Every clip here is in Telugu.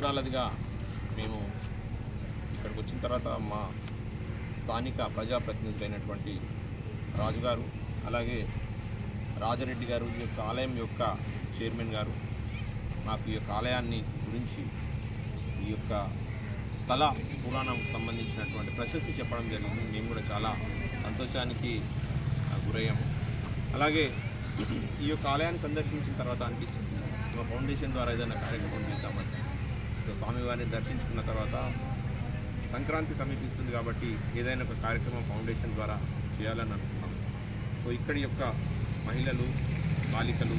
సంవత్సరాలదిగా మేము ఇక్కడికి వచ్చిన తర్వాత మా స్థానిక ప్రజాప్రతినిధులైనటువంటి రాజుగారు అలాగే రాజరెడ్డి గారు ఈ యొక్క ఆలయం యొక్క చైర్మన్ గారు నాకు ఈ యొక్క ఆలయాన్ని గురించి ఈ యొక్క స్థల పురాణంకు సంబంధించినటువంటి ప్రశస్తి చెప్పడం జరిగింది. మేము కూడా చాలా సంతోషానికి గురయ్యాము అలాగే ఈ యొక్క ఆలయాన్ని సందర్శించిన తర్వాత అనిపించింది. మా ఫౌండేషన్ ద్వారా ఏదైనా కార్యక్రమం చేద్దామని. సో స్వామివారిని దర్శించుకున్న తర్వాత సంక్రాంతి సమీపిస్తుంది కాబట్టి ఏదైనా ఒక కార్యక్రమం ఫౌండేషన్ ద్వారా చేయాలని అనుకున్నాం. సో ఇక్కడి యొక్క మహిళలు బాలికలు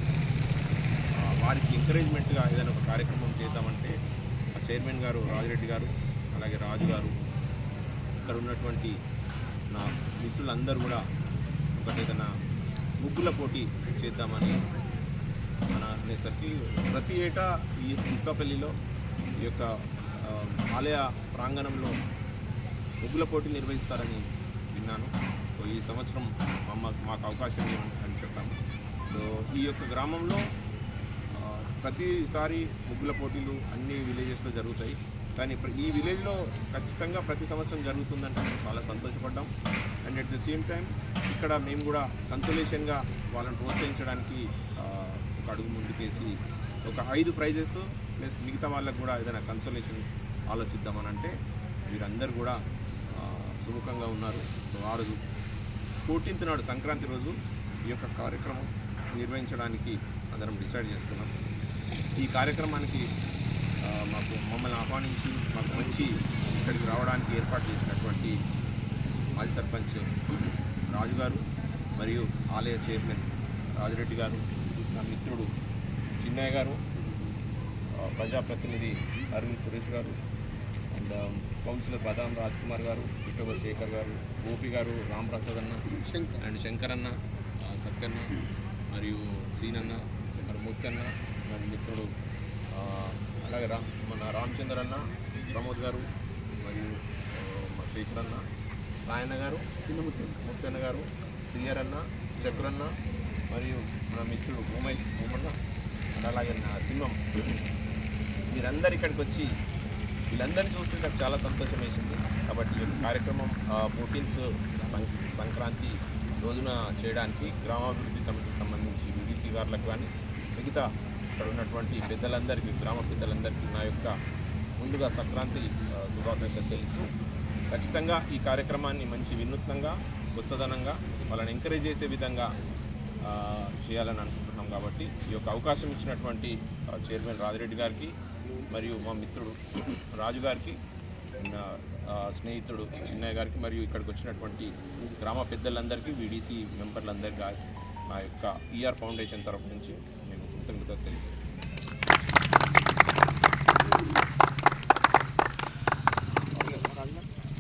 వారికి ఎంకరేజ్మెంట్గా ఏదైనా ఒక కార్యక్రమం చేద్దామంటే ఆ చైర్మన్ గారు రాజిరెడ్డి గారు అలాగే రాజు గారు ఇక్కడ ఉన్నటువంటి నా మిత్రులందరూ కూడా ఒకటేదైనా ఏదైనా ముగ్గుల పోటీ చేద్దామని మన అనేసరికి ప్రతి ఏటా ఈ ఇస్సాపల్లిలో ఈ యొక్క ఆలయ ప్రాంగణంలో ముగ్గుల పోటీలు నిర్వహిస్తారని విన్నాను. సో ఈ సంవత్సరం మమ్మ మాకు అవకాశం అని చెప్పాము. సో ఈ యొక్క గ్రామంలో ప్రతిసారి ముగ్గుల పోటీలు అన్ని విలేజెస్లో జరుగుతాయి. కానీ ఈ విలేజ్లో ఖచ్చితంగా ప్రతి సంవత్సరం జరుగుతుందంటే మేము చాలా సంతోషపడ్డాం. And at the same time ఇక్కడ మేము కూడా కన్సోలేషన్గా వాళ్ళని ప్రోత్సహించడానికి ఒక అడుగు ముందుకేసి ఒక ఐదు ప్రైజెస్ ప్లస్ మిగతా వాళ్ళకు కూడా ఏదైనా కన్సోలేషన్ ఆలోచిద్దామని అంటే వీరందరూ కూడా సుముఖంగా ఉన్నారు. సో ఆ రోజు ఫోర్టీన్త్ నాడు సంక్రాంతి రోజు ఈ యొక్క కార్యక్రమం నిర్వహించడానికి అందరం డిసైడ్ చేసుకున్నాం. ఈ కార్యక్రమానికి మాకు మమ్మల్ని ఆహ్వానించి మాకు మంచి ఇక్కడికి రావడానికి ఏర్పాటు చేసినటువంటి మాజీ సర్పంచ్ రాజు గారు మరియు ఆలయ చైర్మన్ రాజిరెడ్డి గారు నా మిత్రుడు చిన్నయ్య గారు ప్రజాప్రతినిధి అరవింద్ సురేష్ గారు అండ్ కౌన్సిలర్ బదాం రాజ్ కుమార్ గారు ఇటవ శేఖర్ గారు గోపి గారు రామ్ ప్రసాద్ అన్న అండ్ శంకర్ అన్న సత్యన్న మరియు సీనన్న మరి ముత్తన్న మరి మిత్రుడు అలాగే రా మన రామచంద్ర అన్న ప్రమోద్ గారు మరియు మా శేఖర్ అన్న రాయన్న గారు చిన్నముత్తి. ముత్తన్న గారు సింగర్ అన్న చక్రన్న మరియు మన మిత్రుడు ఉమేష్ ఉమన్న అలాగే నా సింహం. మీరందరు ఇక్కడికి వచ్చి వీళ్ళందరినీ చూస్తే నాకు చాలా సంతోషం వేసింది. కాబట్టి ఈ కార్యక్రమం ఫోర్టీన్త్ సంక్రాంతి రోజున చేయడానికి గ్రామాభివృద్ధి కమిటీకి సంబంధించి బీబీసీ గారులకు కానీ మిగతా ఇక్కడ ఉన్నటువంటి పెద్దలందరికీ గ్రామ పెద్దలందరికీ నా యొక్క ముందుగా సంక్రాంతి శుభాకాంక్షలు తెలుపుతూ ఖచ్చితంగా ఈ కార్యక్రమాన్ని మంచి వినూత్నంగా కొత్తదనంగా వాళ్ళని ఎంకరేజ్ చేసే విధంగా చేయాలని అనుకుంటున్నాం కాబట్టి ఈ యొక్క అవకాశం ఇచ్చినటువంటి చైర్మన్ రాజిరెడ్డి గారికి మరియు మా మిత్రుడు రాజు గారికి నా స్నేహితుడు చిన్నయ్య గారికి మరియు ఇక్కడికి వచ్చినటువంటి గ్రామ పెద్దలందరికీ వీడీసీ మెంబర్లందరికీ నా యొక్క ఈఆర్ ఫౌండేషన్ తరఫు నుంచి మేము కృతజ్ఞత తెలియజేస్తాం